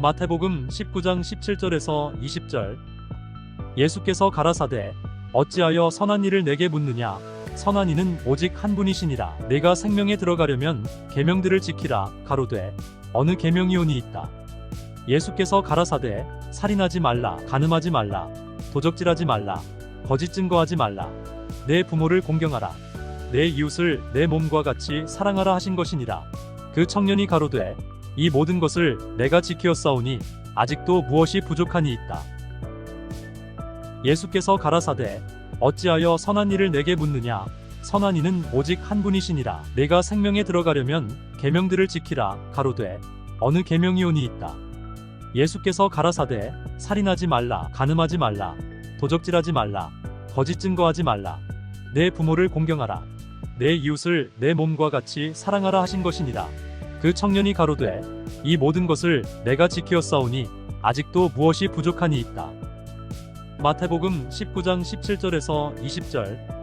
마태복음 19장 17절에서 20절. 예수께서 가라사대 어찌하여 선한 일을 내게 묻느냐? 선한 이는 오직 한 분이시니라. 내가 생명에 들어가려면 계명들을 지키라. 가로되 어느 계명이오니 있다. 예수께서 가라사대 살인하지 말라. 간음하지 말라. 도적질하지 말라. 거짓 증거하지 말라. 내 부모를 공경하라. 내 이웃을 내 몸과 같이 사랑하라 하신 것이니라. 그 청년이 가로되 이 모든 것을 내가 지키었사오니 아직도 무엇이 부족하니 있다. 예수께서 가라사대 어찌하여 선한 일을 내게 묻느냐? 선한 이는 오직 한 분이시니라. 내가 생명에 들어가려면 계명들을 지키라 가로되 어느 계명이오니 있다. 예수께서 가라사대 살인하지 말라 간음하지 말라 도적질하지 말라 거짓 증거하지 말라. 내 부모를 공경하라. 내 이웃을 내 몸과 같이 사랑하라 하신 것이니라 그 청년이 가로되 이 모든 것을 내가 지키었사오니 아직도 무엇이 부족하니 있다. 마태복음 19장 17절에서 20절.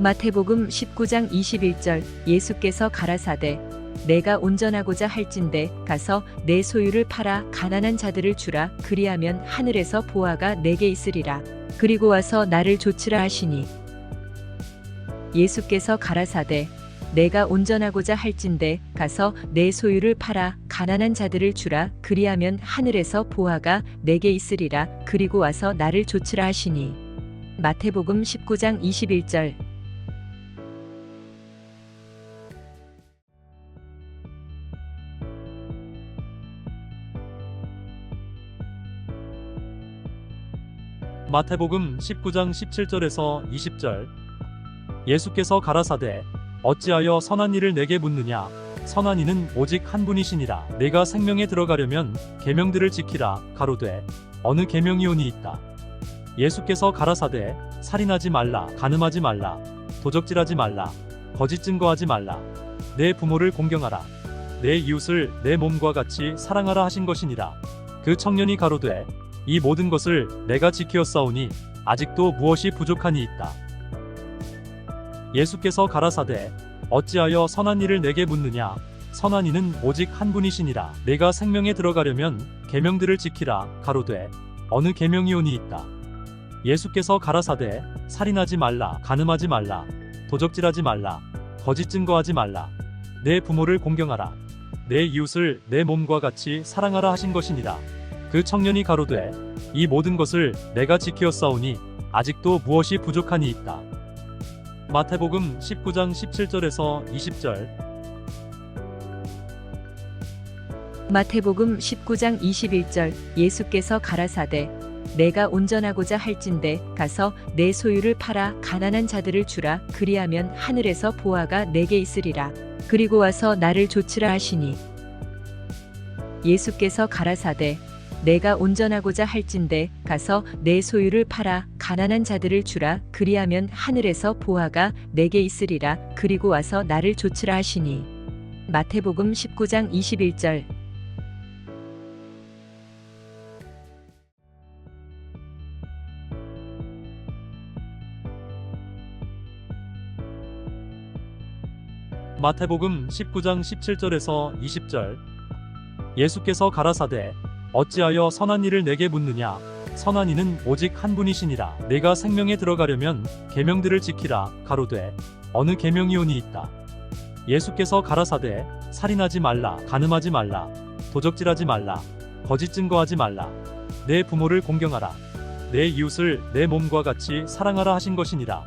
마태복음 19장 21절. 예수께서 가라사대 내가 온전하고자 할진대 가서 내 소유를 팔아 가난한 자들을 주라. 그리하면 하늘에서 보아가 내게 있으리라. 그리고 와서 나를 조치라 하시니. 예수께서 가라사대 내가 온전하고자 할진대 가서 내 소유를 팔아 가난한 자들을 주라. 그리하면 하늘에서 보아가 내게 있으리라. 그리고 와서 나를 조치라 하시니. 마태복음 19장 21절. 마태복음 19장 17절에서 20절. 예수께서 가라사대 어찌하여 선한 일을 내게 묻느냐? 선한 이는 오직 한 분이시니라. 내가 생명에 들어가려면 계명들을 지키라 가로되 어느 계명이오니 있다. 예수께서 가라사대 살인하지 말라 간음하지 말라 도적질하지 말라 거짓 증거하지 말라. 내 부모를 공경하라. 내 이웃을 내 몸과 같이 사랑하라 하신 것이니라. 그 청년이 가로되 이 모든 것을 내가 지키었사오니 아직도 무엇이 부족하니 있다. 예수께서 가라사대 어찌하여 선한 일을 내게 묻느냐? 선한 이는 오직 한 분이시니라. 내가 생명에 들어가려면 계명들을 지키라. 가로되 어느 계명이오니 있다. 예수께서 가라사대 살인하지 말라. 간음하지 말라. 도적질하지 말라. 거짓 증거하지 말라. 내 부모를 공경하라. 내 이웃을 내 몸과 같이 사랑하라 하신 것이니라. 그 청년이 가로되 이 모든 것을 내가 지키었사오니 아직도 무엇이 부족하니 있다. 마태복음 19장 17절에서 20절. 마태복음 19장 21절 예수께서 가라사대 내가 온전하고자 할진대 가서 내 소유를 팔아 가난한 자들을 주라 그리하면 하늘에서 보아가 내게 있으리라. 그리고 와서 나를 조치라 하시니. 예수께서 가라사대 내가 온전하고자 할진대 가서 내 소유를 팔아 가난한 자들을 주라. 그리하면 하늘에서 보아가 내게 있으리라. 그리고 와서 나를 조치라 하시니. 마태복음 19장 21절. 마태복음 19장 17절에서 20절. 예수께서 가라사대 어찌하여 선한 일을 내게 묻느냐 선한 이는 오직 한 분이시니라. 내가 생명에 들어가려면 계명들을 지키라. 가로되 어느 계명이오니 있다. 예수께서 가라사대 살인하지 말라. 간음하지 말라. 도적질하지 말라. 거짓 증거하지 말라. 내 부모를 공경하라. 내 이웃을 내 몸과 같이 사랑하라 하신 것이니라.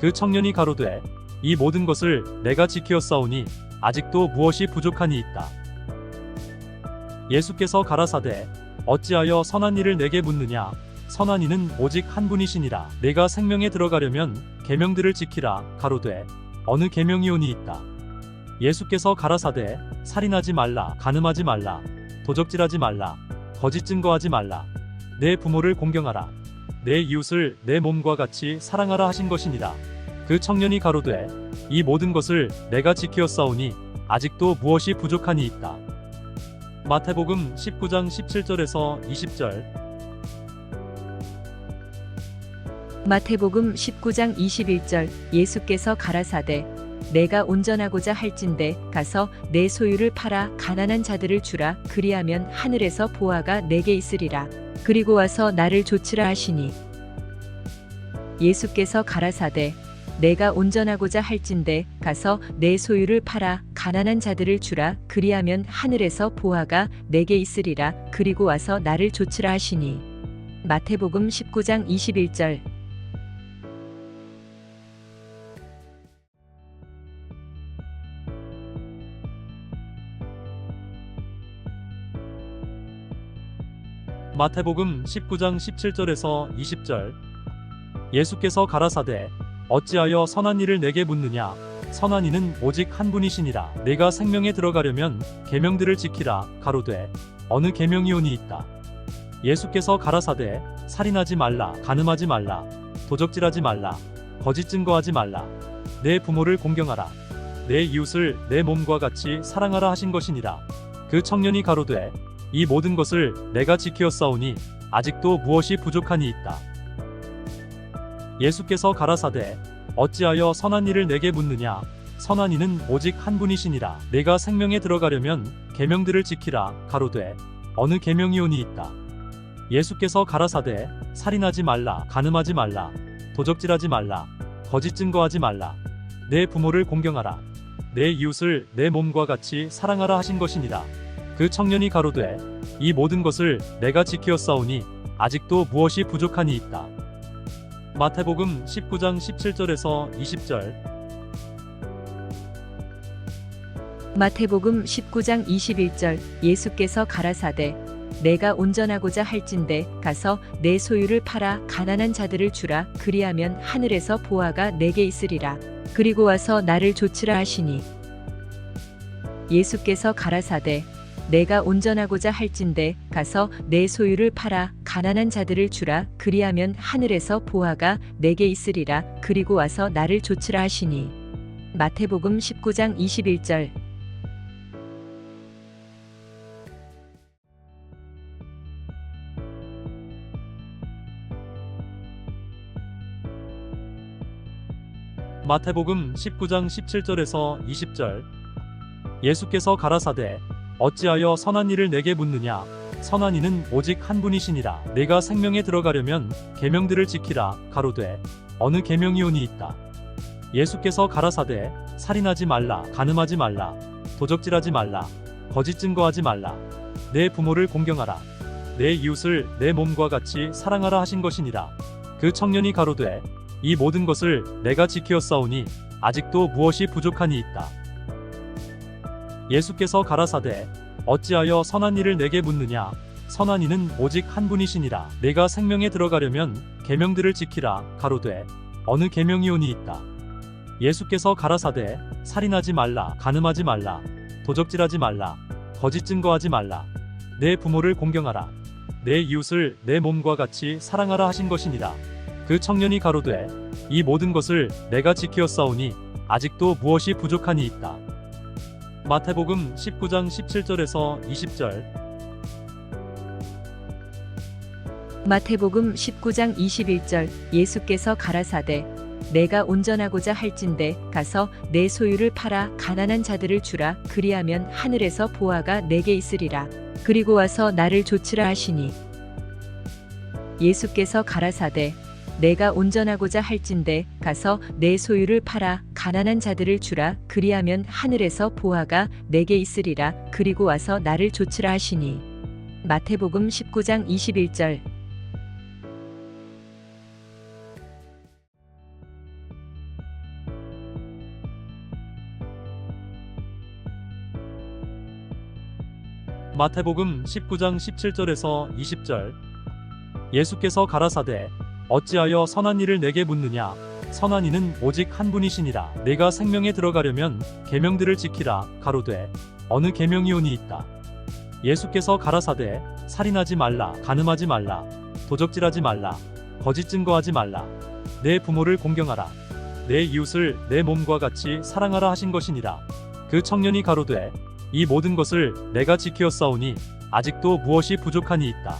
그 청년이 가로되 이 모든 것을 내가 지키었사오니 아직도 무엇이 부족하니 있다. 예수께서 가라사대 어찌하여 선한 일을 내게 묻느냐? 선한 이는 오직 한 분이시니라. 내가 생명에 들어가려면 계명들을 지키라 가로되 어느 계명이오니 있다. 예수께서 가라사대 살인하지 말라 간음하지 말라 도적질하지 말라 거짓 증거하지 말라. 내 부모를 공경하라. 내 이웃을 내 몸과 같이 사랑하라 하신 것이니라. 그 청년이 가로되 이 모든 것을 내가 지키었사오니 아직도 무엇이 부족하니 있다 마태복음 19장 17절에서 20절. 마태복음 19장 21절 예수께서 가라사대 내가 온전하고자 할진대 가서 내 소유를 팔아 가난한 자들을 주라 그리하면 하늘에서 보화가 내게 있으리라. 그리고 와서 나를 조치라 하시니. 예수께서 가라사대 내가 온전하고자 할진대 가서 내 소유를 팔아 가난한 자들을 주라. 그리하면 하늘에서 보화가 내게 있으리라. 그리고 와서 나를 조치라 하시니. 마태복음 19장 21절. 마태복음 19장 17절에서 20절. 예수께서 가라사대 어찌하여 선한 일을 내게 묻느냐? 선한 이는 오직 한 분이시니라. 내가 생명에 들어가려면 계명들을 지키라 가로되 어느 계명이오니 있다. 예수께서 가라사대 살인하지 말라 간음하지 말라 도적질하지 말라 거짓 증거하지 말라. 내 부모를 공경하라. 내 이웃을 내 몸과 같이 사랑하라 하신 것이니라. 그 청년이 가로되 이 모든 것을 내가 지키었사오니 아직도 무엇이 부족하니 있다. 예수께서 가라사대 어찌하여 선한 일을 내게 묻느냐? 선한 이는 오직 한 분이시니라. 내가 생명에 들어가려면 계명들을 지키라. 가로되 어느 계명이오니 있다. 예수께서 가라사대 살인하지 말라. 간음하지 말라. 도적질하지 말라. 거짓 증거하지 말라. 내 부모를 공경하라. 내 이웃을 내 몸과 같이 사랑하라 하신 것이니라. 그 청년이 가로되 이 모든 것을 내가 지키었사오니 아직도 무엇이 부족하니 있다. 마태복음 19장 17절에서 20절. 마태복음 19장 21절 예수께서 가라사대 내가 온전하고자 할진대 가서 내 소유를 팔아 가난한 자들을 주라 그리하면 하늘에서 보화가 내게 있으리라. 그리고 와서 나를 조치라 하시니. 예수께서 가라사대 내가 온전하고자 할진대 가서 내 소유를 팔아 가난한 자들을 주라. 그리하면 하늘에서 보화가 내게 있으리라. 그리고 와서 나를 조치라 하시니. 마태복음 19장 21절. 마태복음 19장 17절에서 20절. 예수께서 가라사대 어찌하여 선한 일을 내게 묻느냐 선한 이는 오직 한 분이시니라 내가 생명에 들어가려면 계명들을 지키라 가로되 어느 계명이오니 있다 예수께서 가라사대 살인하지 말라 간음하지 말라 도적질하지 말라 거짓 증거하지 말라 내 부모를 공경하라 내 이웃을 내 몸과 같이 사랑하라 하신 것이니라 그 청년이 가로되 이 모든 것을 내가 지키었사오니 아직도 무엇이 부족하니 있다. 예수께서 가라사대 어찌하여 선한 일을 내게 묻느냐? 선한 이는 오직 한 분이시니라. 내가 생명에 들어가려면 계명들을 지키라 가로되 어느 계명이오니 있다. 예수께서 가라사대 살인하지 말라 간음하지 말라 도적질하지 말라 거짓 증거하지 말라. 내 부모를 공경하라. 내 이웃을 내 몸과 같이 사랑하라 하신 것이니라. 그 청년이 가로되 이 모든 것을 내가 지키었사오니 아직도 무엇이 부족하니 있다. 마태복음 19장 17절에서 20절. 마태복음 19장 21절 예수께서 가라사대 내가 온전하고자 할진대 가서 내 소유를 팔아 가난한 자들을 주라 그리하면 하늘에서 보화가 내게 있으리라. 그리고 와서 나를 조치라 하시니. 예수께서 가라사대 내가 온전하고자 할진대 가서 내 소유를 팔아 가난한 자들을 주라. 그리하면 하늘에서 보화가 내게 있으리라. 그리고 와서 나를 조치라 하시니. 마태복음 19장 21절. 마태복음 19장 17절에서 20절. 예수께서 가라사대 어찌하여 선한 일을 내게 묻느냐? 선한 이는 오직 한 분이시니라. 내가 생명에 들어가려면 계명들을 지키라 가로되 어느 계명이오니 있다. 예수께서 가라사대 살인하지 말라 간음하지 말라 도적질하지 말라 거짓 증거하지 말라. 내 부모를 공경하라. 내 이웃을 내 몸과 같이 사랑하라 하신 것이니라. 그 청년이 가로되 이 모든 것을 내가 지키었사오니 아직도 무엇이 부족하니 있다.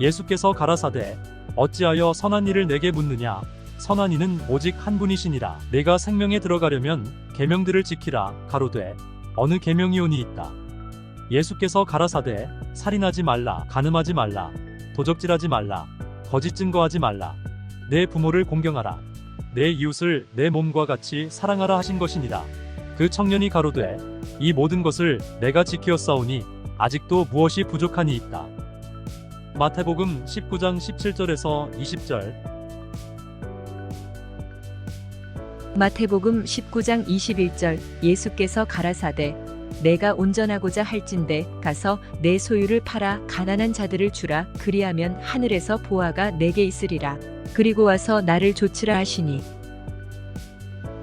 예수께서 가라사대 어찌하여 선한 일을 내게 묻느냐? 선한 이는 오직 한 분이시니라. 내가 생명에 들어가려면 계명들을 지키라. 가로되 어느 계명이오니 있다. 예수께서 가라사대 살인하지 말라. 간음하지 말라. 도적질하지 말라. 거짓 증거하지 말라. 내 부모를 공경하라. 내 이웃을 내 몸과 같이 사랑하라 하신 것이니라. 그 청년이 가로되 이 모든 것을 내가 지키었사오니 아직도 무엇이 부족하니 있다 마태복음 19장 17절에서 20절. 마태복음 19장 21절 예수께서 가라사대 내가 온전하고자 할진대 가서 내 소유를 팔아 가난한 자들을 주라 그리하면 하늘에서 보화가 내게 있으리라. 그리고 와서 나를 조치라 하시니.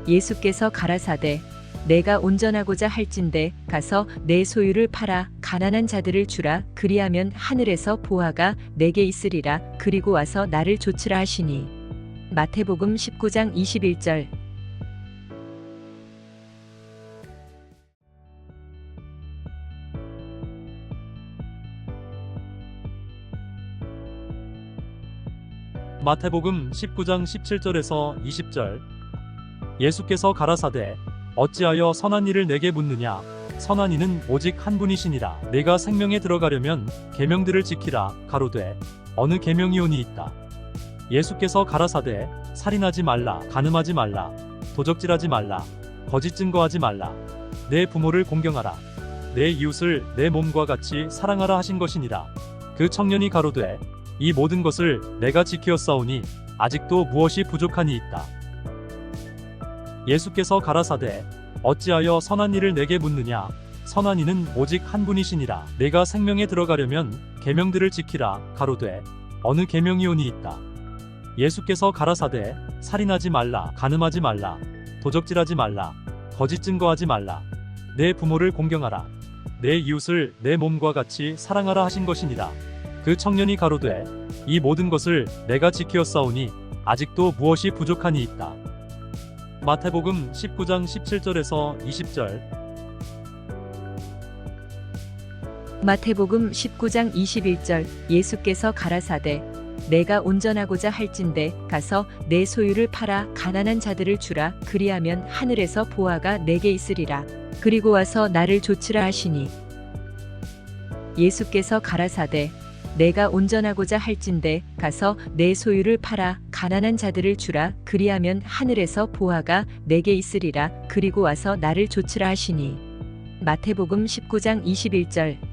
예수께서 가라사대 내가 온전하고자 할진대 가서 내 소유를 팔아 가난한 자들을 주라. 그리하면 하늘에서 보화가 내게 있으리라. 그리고 와서 나를 조치라 하시니. 마태복음 19장 21절. 마태복음 19장 17절에서 20절. 예수께서 가라사대 어찌하여 선한 일을 내게 묻느냐? 선한 이는 오직 한 분이시니라. 내가 생명에 들어가려면 계명들을 지키라 가로되 어느 계명이오니 있다. 예수께서 가라사대 살인하지 말라 간음하지 말라 도적질하지 말라 거짓 증거하지 말라. 내 부모를 공경하라. 내 이웃을 내 몸과 같이 사랑하라 하신 것이니라. 그 청년이 가로되 이 모든 것을 내가 지키었사오니 아직도 무엇이 부족하니 있다. 예수께서 가라사대 어찌하여 선한 일을 내게 묻느냐? 선한 이는 오직 한 분이시니라. 내가 생명에 들어가려면 계명들을 지키라. 가로되 어느 계명이오니 있다. 예수께서 가라사대 살인하지 말라. 간음하지 말라. 도적질하지 말라. 거짓 증거하지 말라. 내 부모를 공경하라. 내 이웃을 내 몸과 같이 사랑하라 하신 것이니라. 그 청년이 가로되 이 모든 것을 내가 지키었사오니 아직도 무엇이 부족하니 있다. 마태복음 19장 17절에서 20절. 마태복음 19장 21절 예수께서 가라사대 내가 온전하고자 할진대 가서 내 소유를 팔아 가난한 자들을 주라 그리하면 하늘에서 보화가 내게 있으리라. 그리고 와서 나를 조치라 하시니. 예수께서 가라사대 내가 온전하고자 할진대 가서 내 소유를 팔아 가난한 자들을 주라. 그리하면 하늘에서 보화가 내게 있으리라. 그리고 와서 나를 조치라 하시니. 마태복음 19장 21절